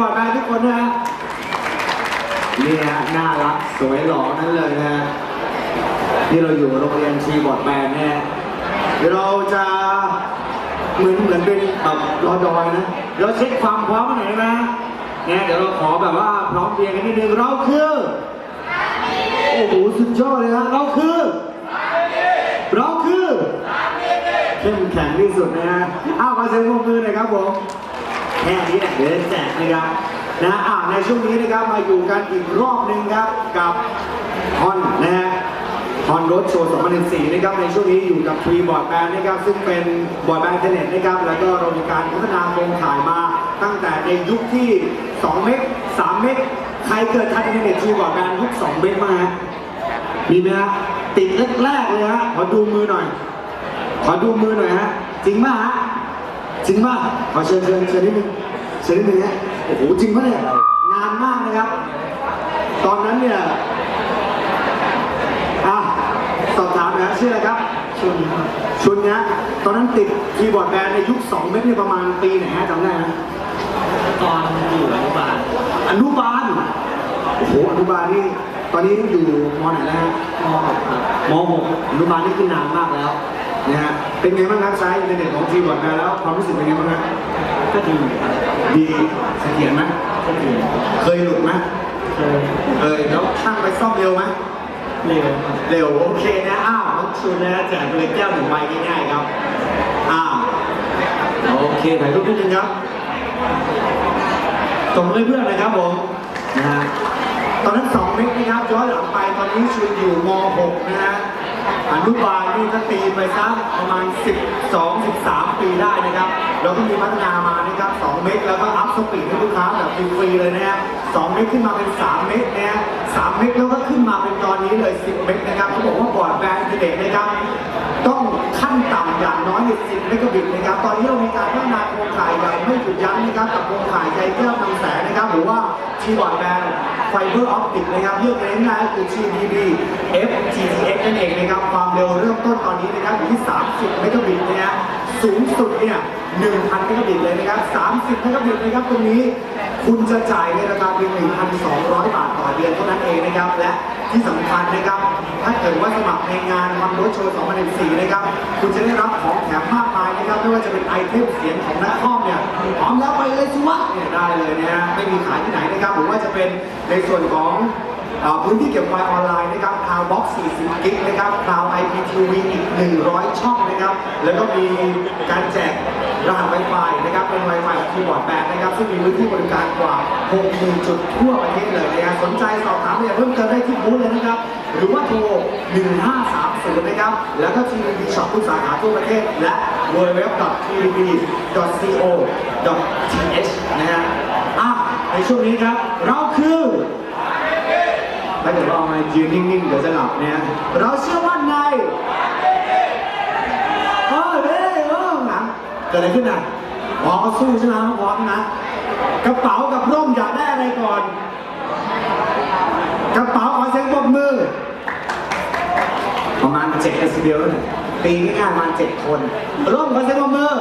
ก่อนนะทุกคนนะฮะนี่ฮะน่ารักสวยหล่อนั่นเลยนะฮะที่เราอยู่โรงเรียนชีบอร์ดแมนเดี๋ยเราจะเหมือนเหมือนเป็นแบบรอดอยนะ เราเช็คความพร้อมหน่อยนะเนี่ยเดี๋ยวเราขอแบบว่าพร้อมเพรียงกันนิดนึงเราคือโอ้โหสุดยอดเลยฮะเราคือเราคือเข้มแข็งที่สุดนะฮะอ้าวขอเสียงปรบมือหน่อยครับผม แค่นี้แหละเดี๋ยวจะแจกนะครับนะอ่าในช่วงนี้นะครับมาอยู่กันอีกรอบหนึ่งครับกับฮอนนะฮะฮอนรถโชว์2014นะครับในช่วงนี้อยู่กับทรีบอร์ดแบนด์นะครับซึ่งเป็นบอร์ดแบนด์เทเน็ตนะครับแล้วก็เรามีการพัฒนาโครงข่ายมาตั้งแต่ในยุคที่ 2 เมก3 เมกใครเกิดทันอินเทอร์เน็ตทรีบอร์ดแบนด์ยุค 2 เมกมาฮะมีไหมฮะติดแรกๆเลยฮะขอดูมือหน่อย ขอดูมือหน่อยฮะจริงป่ะฮะ จริงป่ะขอเชิญเชิญเชิญนิดนึงเชิญนิดนึงฮะโอ้โหจริงป่ะเนี่ยนานมากนะครับ ตอนนั้นเนี่ยอะสอบถามนะชื่ออะไรครับชุนครับชุนนะตอนนั้นติดคีย์บอร์ดแบนด์ในยุค2เมตรเนี่ยประมาณปีไหนฮะจำได้ไหมตอนอยู่อนุบาลอนุบาลโอ้โหอนุบาลนี่ตอนนี้อยู่มไหนแล้วฮะม .6 ครับม .6 อนุบาลนี่คือนานมากแล้ว นะฮะเป็นไงบ้างครับใช้อินเทอร์เน็ตของคีย์บอร์ดแบนด์แล้ว ความรู้สึกเป็นไงบ้างฮะก็ดีครับดีเสถียรไหมก็ดีเคยหลุดไหมเคยเคยแล้วช่างไปซ่อมเร็วไหมเร็วครับเร็วโอเคนะอ้าวน้องชูนะแจกไปเลยแก้วหนึ่งใบง่ายๆครับอ้าวโอเคถ่ายรูปนิดนึงครับส่งให้เพื่อนนะครับผมนะฮะ ตอนนั้น2เมกนะครับย้อนหลังไปตอนนี้ชูอยู่ม .6 นะฮะอนุบาลนี่ก็ตีไปสักประมาณ 12 13 ปีได้นะครับ เราก็มีพัฒนามานะครับ 2 เมกแล้วก็อัพสปีดให้ลูกค้าแบบฟรีๆเลยนะฮะ2เมกขึ้นมาเป็น 3 เมกนะฮะ3เมกแล้วก็ขึ้นมาเป็นตอนนี้เลย 10 เมกนะครับเขาบอกว่าบอร์ดแบนด์เทอร์เน็ตนะครับ ต้องขั้นต่ำอย่างน้อย10เมกะบิตนะครับ ตอนนี้เรามีการพัฒนาโครงข่ายอย่างไม่หยุดยั้งนะครับกับโครงข่ายใจแก้ว หรือว่าทีบอร์ดแบนไฟเบอร์ออปติกนะครับเรื่องเน้นนะคือ GDB FTTX นั่นเองนะครับความเร็วเริ่มต้นตอนนี้นะครับอยู่ที่ 30 เมกะบิตนะฮะสูงสุดเนี่ย 1,000เมกะบิตเลยนะครับ 30เมกะบิตนะครับตรงนี้ คุณจะจ่ายในราคาเพียง 1,200 บาทต่อเดือนเท่านั้นเองนะครับ และที่สำคัญนะครับ ถ้าเกิดว่าสมัครในงานวันรถโชว์ 2014 นะครับ คุณจะได้รับของแถมมากมายนะครับ ไม่ว่าจะเป็นไอเทมเสียงของนักคอมเนี่ยพร้อมแล้วไปเลยสิวะเนี่ยได้เลยนะฮะไม่มีขายที่ไหนนะครับหรือว่าจะเป็นในส่วนของ พื้นที่เก็บไฟล์ออนไลน์นะครับ Cloud Box 40 กิกนะครับ Cloud IPTV อีก 100 ช่องนะครับ แล้วก็มีการแจกรหัส Wi-Fi นะครับเป็น Wi-Fi ของคีย์บอร์ดแบนนะครับ ซึ่งมีพื้นที่บริการกว่า 60,000 จุดทั่วประเทศเลยนะครับสนใจสอบถามเนี่ยเพิ่มเติมได้ที่บูธเลยนะครับ หรือว่าโทร 1530 นะครับ แล้วก็ TVB Shop ทุกสาขาทั่วประเทศ และ www.tvb.co.th นะฮะอะในช่วงนี้ครับ เราคือ ถ้าเกิดว่าเอามายืนนิ่งๆ เดี๋ยวจะหลับเนี่ยเราเชื่อมั่นในเออเด้เออหลังเกิดอะไรขึ้นอะพอเขาสู้ใช่ไหมพร้อมนะ กระเป๋ากับร่มอยากได้อะไรก่อน กระเป๋าขอเสียงปรบมือ ประมาณเจ็ดเดซิเบลเนี่ยตีง่ายๆประมาณเจ็ดคน ร่มขอเสียงปรบมือ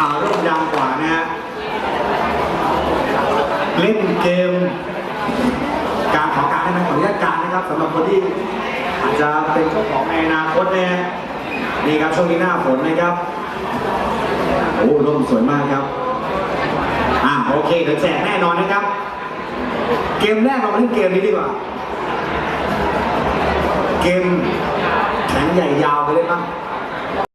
อ่าร่มดังกว่านะฮะเล่นเกม การขอการให้มันขออนุญาตการนะครับสำหรับคนที่อาจจะเป็นเจ้าของในอนาคตนะฮะนี่ครับช่วงนี้หน้าฝนนะครับโอ้ร่มสวยมากครับอ่าโอเคเดี๋ยวแจกแน่นอนนะครับ เกมแรกเรามาเล่นเกมนี้ดีกว่า เกมแข็งใหญ่ยาวไปเลยปะ